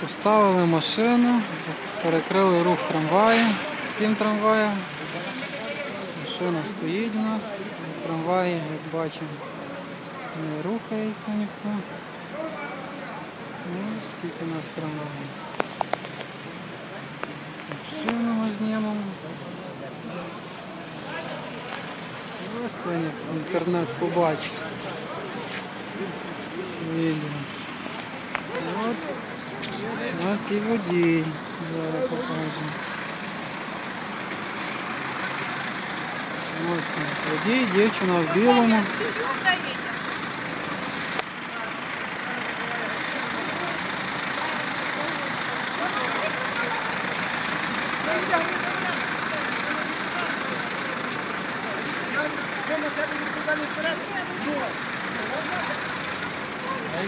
Поставили машину, перекрили рух трамваю, сім трамваїв. Машина стоїть у нас, трамваї, як бачимо, не рухається ніхто. Ну, скільки у нас трамваїв. Машину ми знімемо. Ось інтернет побачить. его день. Зараз покажемо. Ось на воді, дівчина в білому.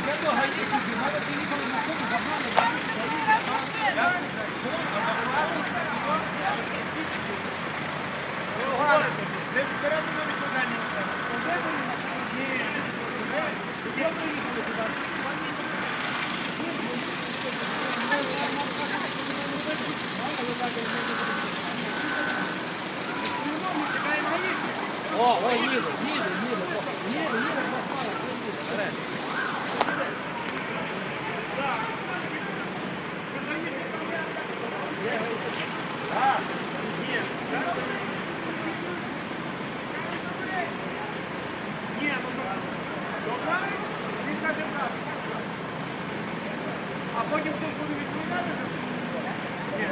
Я того, а якщо ти багато приїхали на ходу, багато, багато. 哦，我意思，意思，意思，不好。А потім хтось буде відповідати за це? Ні.